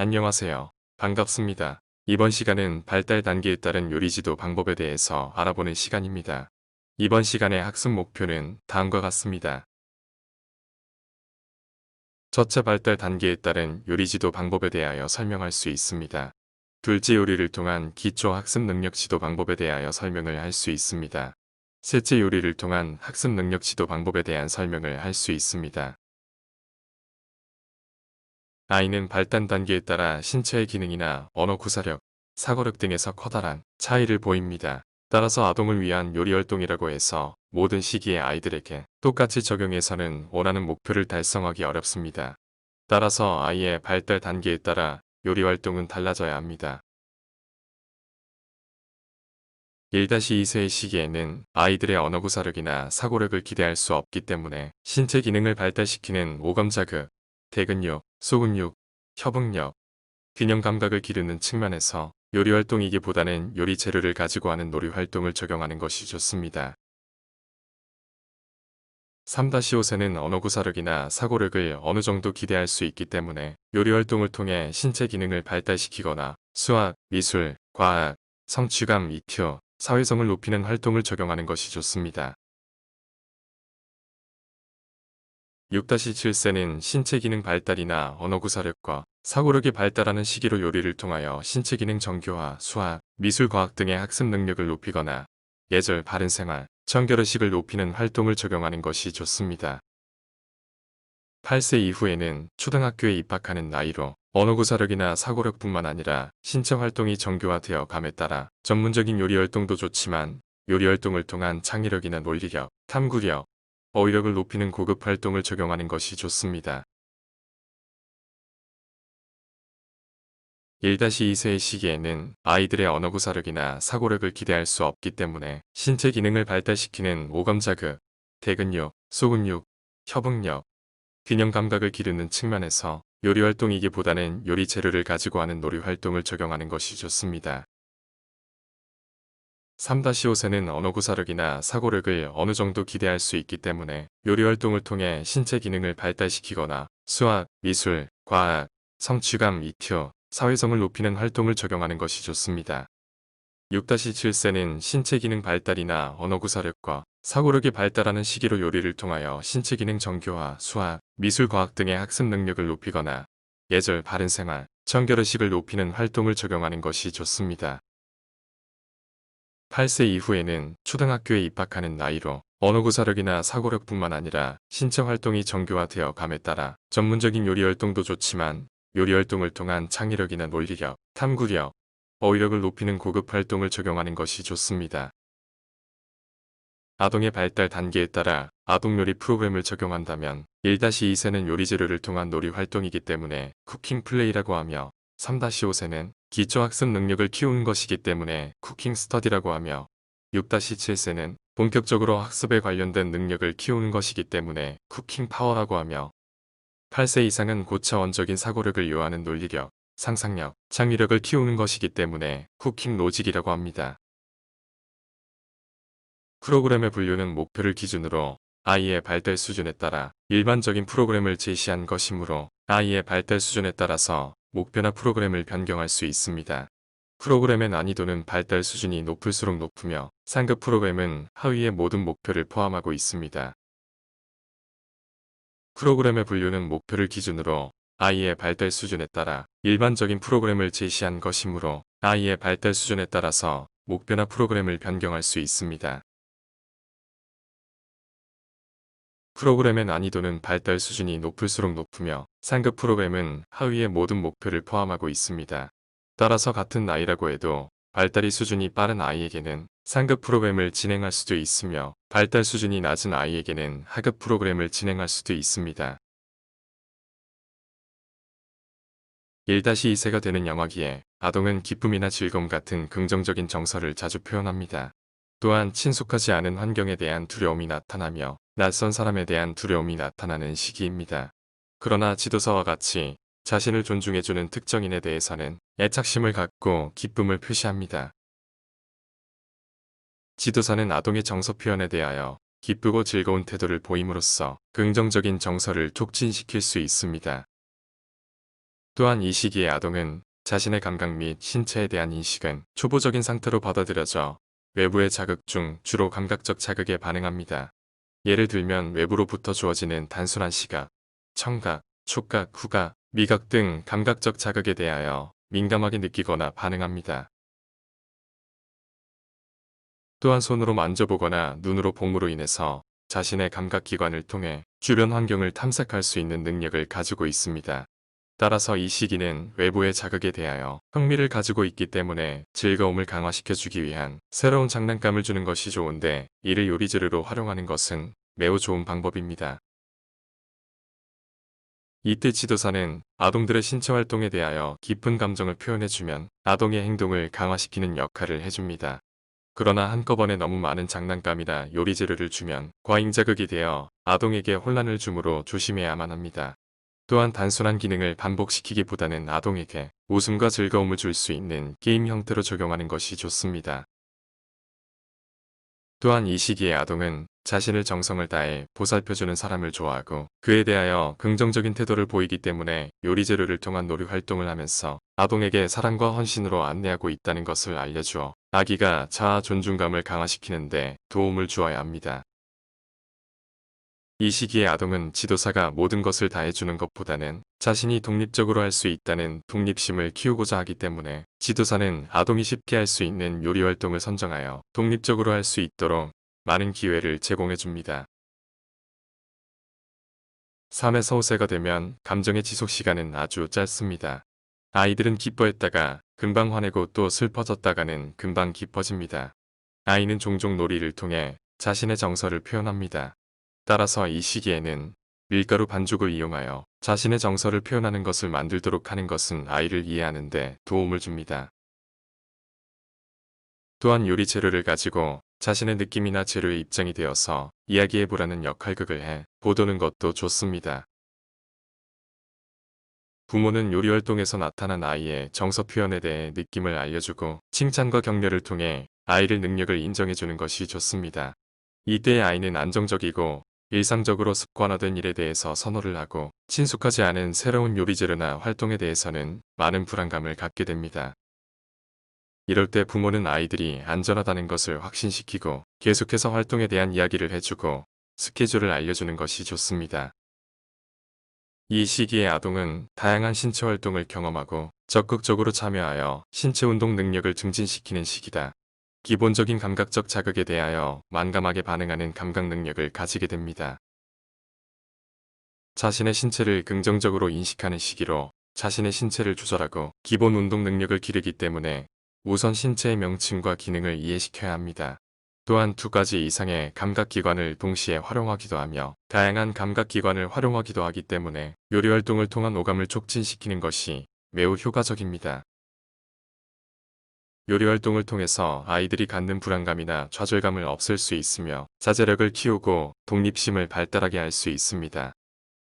안녕하세요. 반갑습니다. 이번 시간은 발달 단계에 따른 요리지도 방법에 대해서 알아보는 시간입니다. 이번 시간의 학습 목표는 다음과 같습니다. 첫째 발달 단계에 따른 요리지도 방법에 대하여 설명할 수 있습니다. 둘째 요리를 통한 기초 학습 능력 지도 방법에 대하여 설명을 할 수 있습니다. 셋째 요리를 통한 학습 능력 지도 방법에 대한 설명을 할 수 있습니다. 아이는 발달 단계에 따라 신체의 기능이나 언어 구사력, 사고력 등에서 커다란 차이를 보입니다. 따라서 아동을 위한 요리 활동이라고 해서 모든 시기의 아이들에게 똑같이 적용해서는 원하는 목표를 달성하기 어렵습니다. 따라서 아이의 발달 단계에 따라 요리 활동은 달라져야 합니다. 1-2세의 시기에는 아이들의 언어 구사력이나 사고력을 기대할 수 없기 때문에 신체 기능을 발달시키는 오감자극, 대근육, 소근육, 협응력, 균형 감각을 기르는 측면에서 요리 활동이기보다는 요리 재료를 가지고 하는 놀이 활동을 적용하는 것이 좋습니다. 3-5세는 언어 구사력이나 사고력을 어느 정도 기대할 수 있기 때문에 요리 활동을 통해 신체 기능을 발달시키거나 수학, 미술, 과학, 성취감, EQ, 사회성을 높이는 활동을 적용하는 것이 좋습니다. 6-7세는 신체 기능 발달이나 언어 구사력과 사고력이 발달하는 시기로 요리를 통하여 신체 기능 정교화, 수학, 미술, 과학 등의 학습 능력을 높이거나 예절, 바른 생활, 청결의식을 높이는 활동을 적용하는 것이 좋습니다. 8세 이후에는 초등학교에 입학하는 나이로 언어 구사력이나 사고력뿐만 아니라 신체 활동이 정교화되어 감에 따라 전문적인 요리 활동도 좋지만 요리 활동을 통한 창의력이나 논리력, 탐구력, 어휘력을 높이는 고급 활동을 적용하는 것이 좋습니다. 1-2세의 시기에는 아이들의 언어 구사력이나 사고력을 기대할 수 없기 때문에 신체 기능을 발달시키는 오감자극, 대근육, 소근육, 협응력, 균형 감각을 기르는 측면에서 요리 활동이기보다는 요리 재료를 가지고 하는 놀이 활동을 적용하는 것이 좋습니다. 3-5세는 언어 구사력이나 사고력을 어느 정도 기대할 수 있기 때문에 요리 활동을 통해 신체 기능을 발달시키거나 수학, 미술, 과학, 성취감, EQ, 사회성을 높이는 활동을 적용하는 것이 좋습니다. 6-7세는 신체 기능 발달이나 언어 구사력과 사고력이 발달하는 시기로 요리를 통하여 신체 기능 정교화, 수학, 미술, 과학 등의 학습 능력을 높이거나 예절, 바른 생활, 청결의식을 높이는 활동을 적용하는 것이 좋습니다. 8세 이후에는 초등학교에 입학하는 나이로 언어 구사력이나 사고력뿐만 아니라 신체 활동이 정교화되어 감에 따라 전문적인 요리 활동도 좋지만 요리 활동을 통한 창의력이나 논리력, 탐구력, 어휘력을 높이는 고급 활동을 적용하는 것이 좋습니다. 아동의 발달 단계에 따라 아동 요리 프로그램을 적용한다면 1-2세는 요리 재료를 통한 놀이 활동이기 때문에 쿠킹 플레이라고 하며 3-5세는 기초 학습 능력을 키우는 것이기 때문에 쿠킹 스터디라고 하며 6-7세는 본격적으로 학습에 관련된 능력을 키우는 것이기 때문에 쿠킹 파워라고 하며 8세 이상은 고차원적인 사고력을 요하는 논리력, 상상력, 창의력을 키우는 것이기 때문에 쿠킹 로직이라고 합니다. 프로그램의 분류는 목표를 기준으로 아이의 발달 수준에 따라 일반적인 프로그램을 제시한 것이므로 아이의 발달 수준에 따라서 목표나 프로그램을 변경할 수 있습니다. 프로그램의 난이도는 발달 수준이 높을수록 높으며 상급 프로그램은 하위의 모든 목표를 포함하고 있습니다. 프로그램의 분류는 목표를 기준으로 아이의 발달 수준에 따라 일반적인 프로그램을 제시한 것이므로 아이의 발달 수준에 따라서 목표나 프로그램을 변경할 수 있습니다. 프로그램의 난이도는 발달 수준이 높을수록 높으며 상급 프로그램은 하위의 모든 목표를 포함하고 있습니다. 따라서 같은 나이라고 해도 발달이 수준이 빠른 아이에게는 상급 프로그램을 진행할 수도 있으며 발달 수준이 낮은 아이에게는 하급 프로그램을 진행할 수도 있습니다. 1-2세가 되는 영화기에 아동은 기쁨이나 즐거움 같은 긍정적인 정서를 자주 표현합니다. 또한 친숙하지 않은 환경에 대한 두려움이 나타나며 낯선 사람에 대한 두려움이 나타나는 시기입니다. 그러나 지도서와 같이 자신을 존중해주는 특정인에 대해서는 애착심을 갖고 기쁨을 표시합니다. 지도사는 아동의 정서 표현에 대하여 기쁘고 즐거운 태도를 보임으로써 긍정적인 정서를 촉진시킬 수 있습니다. 또한 이 시기의 아동은 자신의 감각 및 신체에 대한 인식은 초보적인 상태로 받아들여져 외부의 자극 중 주로 감각적 자극에 반응합니다. 예를 들면 외부로부터 주어지는 단순한 시각, 청각, 촉각, 후각, 미각 등 감각적 자극에 대하여 민감하게 느끼거나 반응합니다. 또한 손으로 만져보거나 눈으로 봄으로 인해서 자신의 감각기관을 통해 주변 환경을 탐색할 수 있는 능력을 가지고 있습니다. 따라서 이 시기는 외부의 자극에 대하여 흥미를 가지고 있기 때문에 즐거움을 강화시켜주기 위한 새로운 장난감을 주는 것이 좋은데 이를 요리재료로 활용하는 것은 매우 좋은 방법입니다. 이때 지도사는 아동들의 신체 활동에 대하여 깊은 감정을 표현해주면 아동의 행동을 강화시키는 역할을 해줍니다. 그러나 한꺼번에 너무 많은 장난감이나 요리 재료를 주면 과잉 자극이 되어 아동에게 혼란을 주므로 조심해야만 합니다. 또한 단순한 기능을 반복시키기보다는 아동에게 웃음과 즐거움을 줄 수 있는 게임 형태로 적용하는 것이 좋습니다. 또한 이 시기의 아동은 자신을 정성을 다해 보살펴주는 사람을 좋아하고 그에 대하여 긍정적인 태도를 보이기 때문에 요리 재료를 통한 놀이 활동을 하면서 아동에게 사랑과 헌신으로 안내하고 있다는 것을 알려주어 아기가 자아 존중감을 강화시키는데 도움을 주어야 합니다. 이 시기의 아동은 지도사가 모든 것을 다 해주는 것보다는 자신이 독립적으로 할 수 있다는 독립심을 키우고자 하기 때문에 지도사는 아동이 쉽게 할 수 있는 요리 활동을 선정하여 독립적으로 할 수 있도록 많은 기회를 제공해 줍니다. 3에서 5세가 되면 감정의 지속 시간은 아주 짧습니다. 아이들은 기뻐했다가 금방 화내고 또 슬퍼졌다가는 금방 깊어집니다. 아이는 종종 놀이를 통해 자신의 정서를 표현합니다. 따라서 이 시기에는 밀가루 반죽을 이용하여 자신의 정서를 표현하는 것을 만들도록 하는 것은 아이를 이해하는데 도움을 줍니다. 또한 요리 재료를 가지고 자신의 느낌이나 재료의 입장이 되어서 이야기해보라는 역할극을 해 보도는 것도 좋습니다. 부모는 요리 활동에서 나타난 아이의 정서 표현에 대해 느낌을 알려주고 칭찬과 격려를 통해 아이를 능력을 인정해주는 것이 좋습니다. 이때의 아이는 안정적이고 일상적으로 습관화된 일에 대해서 선호를 하고 친숙하지 않은 새로운 요리재료나 활동에 대해서는 많은 불안감을 갖게 됩니다. 이럴 때 부모는 아이들이 안전하다는 것을 확신시키고 계속해서 활동에 대한 이야기를 해주고 스케줄을 알려주는 것이 좋습니다. 이 시기의 아동은 다양한 신체 활동을 경험하고 적극적으로 참여하여 신체 운동 능력을 증진시키는 시기다. 기본적인 감각적 자극에 대하여 만감하게 반응하는 감각 능력을 가지게 됩니다. 자신의 신체를 긍정적으로 인식하는 시기로 자신의 신체를 조절하고 기본 운동 능력을 기르기 때문에 우선 신체의 명칭과 기능을 이해시켜야 합니다. 또한 두 가지 이상의 감각기관을 동시에 활용하기도 하며 다양한 감각기관을 활용하기도 하기 때문에 요리활동을 통한 오감을 촉진시키는 것이 매우 효과적입니다. 요리 활동을 통해서 아이들이 갖는 불안감이나 좌절감을 없앨 수 있으며 자제력을 키우고 독립심을 발달하게 할 수 있습니다.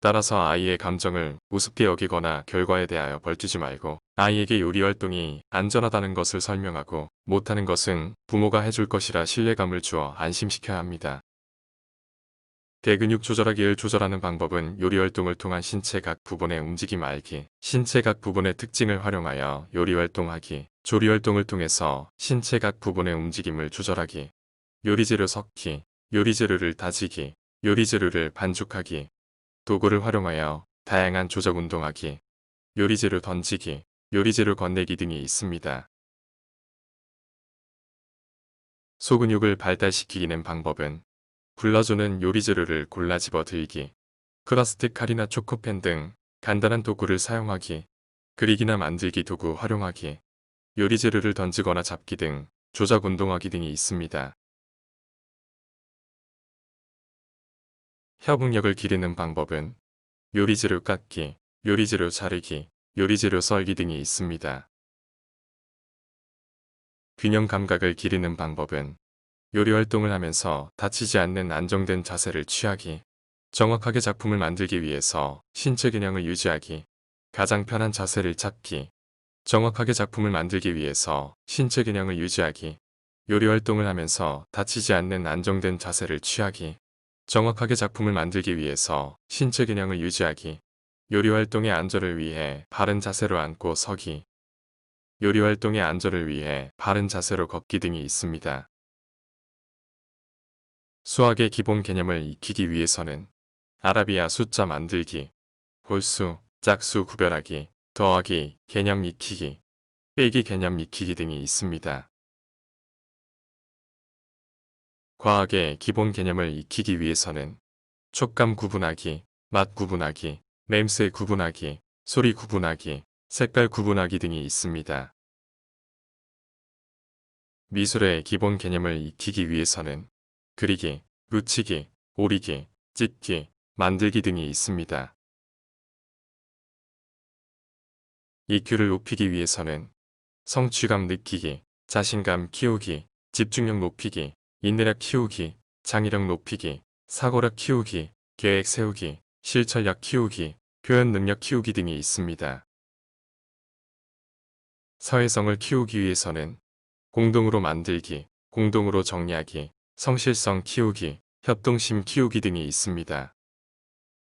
따라서 아이의 감정을 우습게 여기거나 결과에 대하여 벌주지 말고 아이에게 요리 활동이 안전하다는 것을 설명하고 못하는 것은 부모가 해줄 것이라 신뢰감을 주어 안심시켜야 합니다. 대근육 조절하기를 조절하는 방법은 요리 활동을 통한 신체 각 부분의 움직임 알기, 신체 각 부분의 특징을 활용하여 요리 활동하기, 조리 활동을 통해서 신체 각 부분의 움직임을 조절하기, 요리 재료 섞기, 요리 재료를 다지기, 요리 재료를 반죽하기, 도구를 활용하여 다양한 조작 운동하기, 요리 재료 던지기, 요리 재료 건네기 등이 있습니다. 소근육을 발달시키는 방법은 불러주는 요리 재료를 골라 집어 들기, 크러스트 칼이나 초코펜 등 간단한 도구를 사용하기, 그리기나 만들기 도구 활용하기, 요리 재료를 던지거나 잡기 등 조작 운동하기 등이 있습니다. 협응력을 기르는 방법은 요리 재료 깎기, 요리 재료 자르기, 요리 재료 썰기 등이 있습니다. 균형 감각을 기르는 방법은 요리 활동을 하면서 다치지 않는 안정된 자세를 취하기, 정확하게 작품을 만들기 위해서 신체 균형을 유지하기, 가장 편한 자세를 찾기, 정확하게 작품을 만들기 위해서 신체 균형을 유지하기, 요리 활동을 하면서 다치지 않는 안정된 자세를 취하기, 정확하게 작품을 만들기 위해서 신체 균형을 유지하기, 요리 활동의 안전을 위해 바른 자세로 앉고 서기, 요리 활동의 안전을 위해 바른 자세로 걷기 등이 있습니다. 수학의 기본 개념을 익히기 위해서는 아라비아 숫자 만들기, 홀수, 짝수 구별하기, 더하기, 개념 익히기, 빼기 개념 익히기 등이 있습니다. 과학의 기본 개념을 익히기 위해서는 촉감 구분하기, 맛 구분하기, 냄새 구분하기, 소리 구분하기, 색깔 구분하기 등이 있습니다. 미술의 기본 개념을 익히기 위해서는 그리기, 묻히기, 오리기, 찢기, 만들기 등이 있습니다. EQ를 높이기 위해서는 성취감 느끼기, 자신감 키우기, 집중력 높이기, 인내력 키우기, 창의력 높이기, 사고력 키우기, 계획 세우기, 실천력 키우기, 표현 능력 키우기 등이 있습니다. 사회성을 키우기 위해서는 공동으로 만들기, 공동으로 정리하기, 성실성 키우기, 협동심 키우기 등이 있습니다.